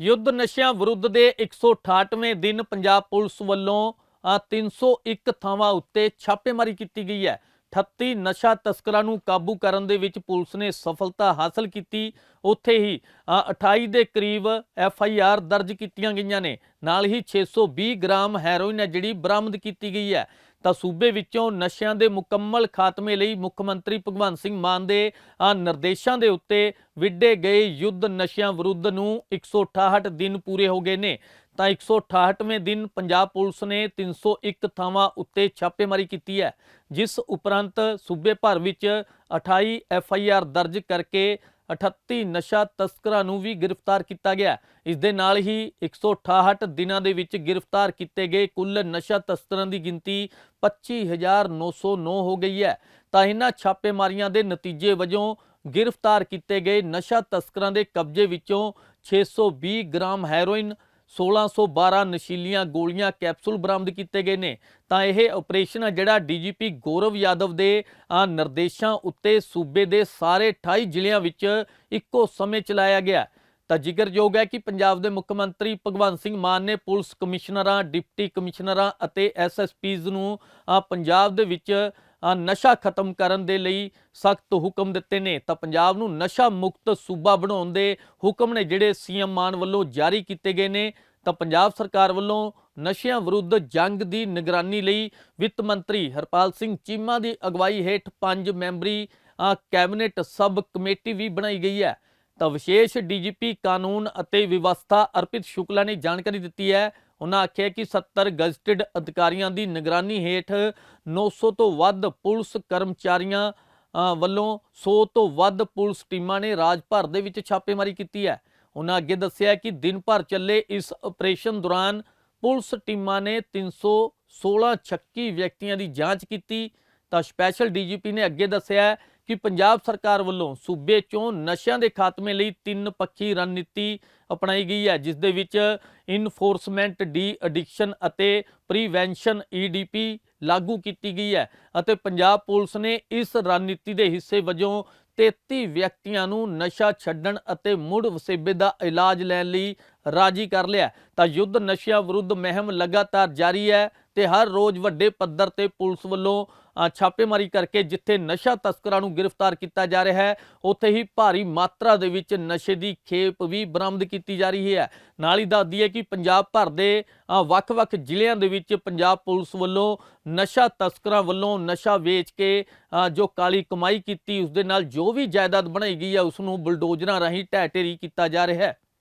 ਯੁੱਧ ਨਸ਼ਿਆਂ ਵਿਰੁੱਧ ਦੇ 168ਵੇਂ ਦਿਨ ਪੰਜਾਬ ਪੁਲਿਸ ਵੱਲੋਂ ਅ, 301 ਥਾਵਾਂ ਉੱਤੇ ਛਾਪੇਮਾਰੀ ਕੀਤੀ ਗਈ ਹੈ। 38 ਨਸ਼ਾ ਤਸਕਰਾਂ ਨੂੰ ਕਾਬੂ ਕਰਨ ਦੇ ਵਿੱਚ ਪੁਲਿਸ ਨੇ ਸਫਲਤਾ ਹਾਸਲ ਕੀਤੀ। ਉੱਥੇ ਹੀ ਅ, 28 ਦੇ ਕਰੀਬ ਐਫ ਆਈ ਆਰ ਦਰਜ ਕੀਤੀਆਂ ਗਈਆਂ ਨੇ। ਨਾਲ ਹੀ 620 ਗ੍ਰਾਮ ਹੈਰੋਇਨ ਹੈ ਜਿਹੜੀ ਬਰਾਮਦ ਕੀਤੀ ਗਈ ਹੈ। ਤਾਂ ਸੂਬੇ ਵਿੱਚੋਂ ਨਸ਼ਿਆਂ ਦੇ ਮੁਕੰਮਲ ਖਾਤਮੇ ਲਈ ਮੁੱਖ ਮੰਤਰੀ ਭਗਵੰਤ ਸਿੰਘ ਮਾਨ ਦੇ ਨਿਰਦੇਸ਼ਾਂ ਦੇ ਉੱਤੇ ਵਿੱਢੇ ਗਏ ਯੁੱਧ ਨਸ਼ਿਆਂ ਵਿਰੁੱਧ ਨੂੰ 168 ਦਿਨ ਪੂਰੇ ਹੋ ਗਏ ਨੇ। ਤਾਂ 168ਵੇਂ ਦਿਨ ਪੰਜਾਬ ਪੁਲਿਸ ਨੇ 301 ਥਾਵਾਂ ਉੱਤੇ ਛਾਪੇਮਾਰੀ ਕੀਤੀ ਹੈ, ਜਿਸ ਉਪਰੰਤ ਸੂਬੇ ਭਰ ਵਿੱਚ 28 ਐਫ ਆਈ ਆਰ ਦਰਜ ਕਰਕੇ 38 ਨਸ਼ਾ ਤਸਕਰਾਂ ਨੂੰ ਵੀ ਗ੍ਰਿਫਤਾਰ ਕੀਤਾ ਗਿਆ। ਇਸ ਦੇ ਨਾਲ ਹੀ 168 ਦਿਨਾਂ ਦੇ ਵਿੱਚ ਗ੍ਰਿਫਤਾਰ ਕੀਤੇ ਗਏ ਕੁੱਲ ਨਸ਼ਾ ਤਸਕਰਾਂ ਦੀ ਗਿਣਤੀ 25909 ਹੋ ਗਈ ਹੈ। ਤਾਂ ਇਹਨਾਂ ਛਾਪੇਮਾਰੀਆਂ ਦੇ ਨਤੀਜੇ ਵਜੋਂ ਗ੍ਰਿਫਤਾਰ ਕੀਤੇ ਗਏ ਨਸ਼ਾ ਤਸਕਰਾਂ ਦੇ ਕਬਜ਼ੇ ਵਿੱਚੋਂ 620 ਗ੍ਰਾਮ ਹੈਰੋਇਨ 1612 ਨਸ਼ੀਲੀਆਂ ਗੋਲੀਆਂ ਕੈਪਸੂਲ ਬਰਾਮਦ ਕੀਤੇ ਗਏ ਨੇ। ਤਾਂ ਇਹ ਆਪਰੇਸ਼ਨ ਆ ਜਿਹੜਾ ਡੀਜੀਪੀ ਗੌਰਵ ਯਾਦਵ ਦੇ ਨਿਰਦੇਸ਼ਾਂ ਉੱਤੇ ਸੂਬੇ ਦੇ ਸਾਰੇ 28 ਜ਼ਿਲ੍ਹਿਆਂ ਵਿੱਚ ਇੱਕੋ ਸਮੇਂ ਚਲਾਇਆ ਗਿਆ। ਤਾਂ ਜ਼ਿਕਰਯੋਗ ਹੈ ਕਿ ਪੰਜਾਬ ਦੇ ਮੁੱਖ ਮੰਤਰੀ ਭਗਵੰਤ ਸਿੰਘ ਮਾਨ ਨੇ ਪੁਲਿਸ ਕਮਿਸ਼ਨਰਾਂ, ਡਿਪਟੀ ਕਮਿਸ਼ਨਰਾਂ ਅਤੇ ਐਸਐਸਪੀਜ਼ ਨੂੰ ਪੰਜਾਬ ਦੇ ਵਿੱਚ ਨਸ਼ਾ ਖਤਮ ਕਰਨ ਦੇ ਲਈ ਸਖਤ ਹੁਕਮ ਦਿੱਤੇ ਨੇ। ਤਾਂ ਪੰਜਾਬ ਨੂੰ ਨਸ਼ਾ ਮੁਕਤ ਸੂਬਾ ਬਣਾਉਣ ਦੇ ਹੁਕਮ ਨੇ ਜਿਹੜੇ ਸੀਐਮ ਮਾਨ ਵੱਲੋਂ ਜਾਰੀ ਕੀਤੇ ਗਏ ਨੇ। ਤਾਂ ਪੰਜਾਬ ਸਰਕਾਰ ਵੱਲੋਂ ਨਸ਼ਿਆਂ ਵਿਰੁੱਧ ਜੰਗ ਦੀ ਨਿਗਰਾਨੀ ਲਈ ਵਿੱਤ ਮੰਤਰੀ ਹਰਪਾਲ ਸਿੰਘ ਚੀਮਾ ਦੀ ਅਗਵਾਈ ਹੇਠ ਪੰਜ ਮੈਂਬਰੀ ਕੈਬਨਿਟ ਸਬ ਕਮੇਟੀ ਵੀ ਬਣਾਈ ਗਈ ਹੈ। ਤਾਂ ਵਿਸ਼ੇਸ਼ ਡੀਜੀਪੀ ਕਾਨੂੰਨ ਅਤੇ ਵਿਵਸਥਾ ਅਰਪਿਤ ਸ਼ੁਕਲਾ ਨੇ ਜਾਣਕਾਰੀ ਦਿੱਤੀ ਹੈ। ਉਹਨਾਂ ਆਖਿਆ ਕਿ 70 ਗਜ਼ਟਿਡ ਅਧਿਕਾਰੀਆਂ ਦੀ ਨਿਗਰਾਨੀ ਹੇਠ 900 ਤੋਂ ਵੱਧ ਪੁਲਿਸ ਕਰਮਚਾਰੀਆਂ ਵੱਲੋਂ 100 ਤੋਂ ਵੱਧ ਪੁਲਿਸ ਟੀਮਾਂ ਨੇ ਰਾਜ ਭਰ ਦੇ ਵਿੱਚ ਛਾਪੇਮਾਰੀ ਕੀਤੀ ਹੈ। ਉਹਨਾਂ ਅੱਗੇ ਦੱਸਿਆ ਕਿ ਦਿਨ ਭਰ ਚੱਲੇ ਇਸ ਆਪਰੇਸ਼ਨ ਦੌਰਾਨ ਪੁਲਿਸ ਟੀਮਾਂ ਨੇ 316 ਛੱਕੀ ਵਿਅਕਤੀਆਂ ਦੀ ਜਾਂਚ ਕੀਤੀ। ਤਾਂ ਸਪੈਸ਼ਲ ਡੀਜੀਪੀ ਨੇ ਅੱਗੇ ਦੱਸਿਆ ਕਿ ਪੰਜਾਬ ਸਰਕਾਰ ਵੱਲੋਂ ਸੂਬੇ 'ਚੋਂ ਨਸ਼ਿਆਂ ਦੇ ਖਾਤਮੇ ਲਈ ਤਿੰਨ ਪੱਖੀ ਰਣਨੀਤੀ ਅਪਣਾਈ ਗਈ ਹੈ, ਜਿਸ ਦੇ ਵਿੱਚ ਇਨਫੋਰਸਮੈਂਟ ਡੀ ਐਡਿਕਸ਼ਨ ਅਤੇ ਪ੍ਰੀਵੈਂਸ਼ਨ ਈਡੀਪੀ ਲਾਗੂ ਕੀਤੀ ਗਈ ਹੈ ਅਤੇ ਪੰਜਾਬ ਪੁਲਿਸ ਨੇ ਇਸ ਰਣਨੀਤੀ ਦੇ ਹਿੱਸੇ ਵਜੋਂ 33 ਵਿਅਕਤੀਆਂ ਨੂੰ ਨਸ਼ਾ ਛੱਡਣ ਅਤੇ ਮੁੜ ਵਸੇਬੇ ਦਾ ਇਲਾਜ ਲੈਣ ਲਈ ਰਾਜੀ ਕਰ ਲਿਆ ਤਾਂ ਯੁੱਧ ਨਸ਼ਿਆਂ ਵਿਰੁੱਧ ਮਹਿੰਮ ਲਗਾਤਾਰ ਜਾਰੀ ਹੈ। ਤੇ ਹਰ ਰੋਜ਼ ਵੱਡੇ ਪੱਧਰ ਤੇ ਪੁਲਿਸ ਵੱਲੋਂ ਛਾਪੇਮਾਰੀ ਕਰਕੇ ਜਿੱਥੇ ਨਸ਼ਾ ਤਸਕਰਾਂ ਨੂੰ ਗ੍ਰਿਫਤਾਰ ਕੀਤਾ ਜਾ ਰਿਹਾ ਹੈ, ਉੱਥੇ ਹੀ ਭਾਰੀ ਮਾਤਰਾ ਦੇ ਵਿੱਚ ਨਸ਼ੇ ਦੀ ਖੇਪ ਵੀ ਬਰਾਮਦ ਕੀਤੀ ਜਾ ਰਹੀ ਹੈ। ਨਾਲ ਹੀ ਦੱਸਦੀ ਹੈ ਕਿ ਪੰਜਾਬ ਭਰ ਦੇ ਵੱਖ-ਵੱਖ ਜ਼ਿਲ੍ਹਿਆਂ ਦੇ ਵਿੱਚ ਪੰਜਾਬ ਪੁਲਿਸ ਵੱਲੋਂ ਨਸ਼ਾ ਤਸਕਰਾਂ ਵੱਲੋਂ ਨਸ਼ਾ ਵੇਚ ਕੇ ਜੋ ਕਾਲੀ ਕਮਾਈ ਕੀਤੀ ਉਸ ਦੇ ਨਾਲ ਜੋ ਵੀ ਜਾਇਦਾਦ ਬਣਾਈ ਗਈ ਹੈ ਉਸ ਨੂੰ ਬੁਲਡੋਜ਼ਰਾਂ ਰਾਹੀਂ ਢਹਿ ਢੇਰੀ ਕੀਤਾ ਜਾ ਰਿਹਾ ਹੈ।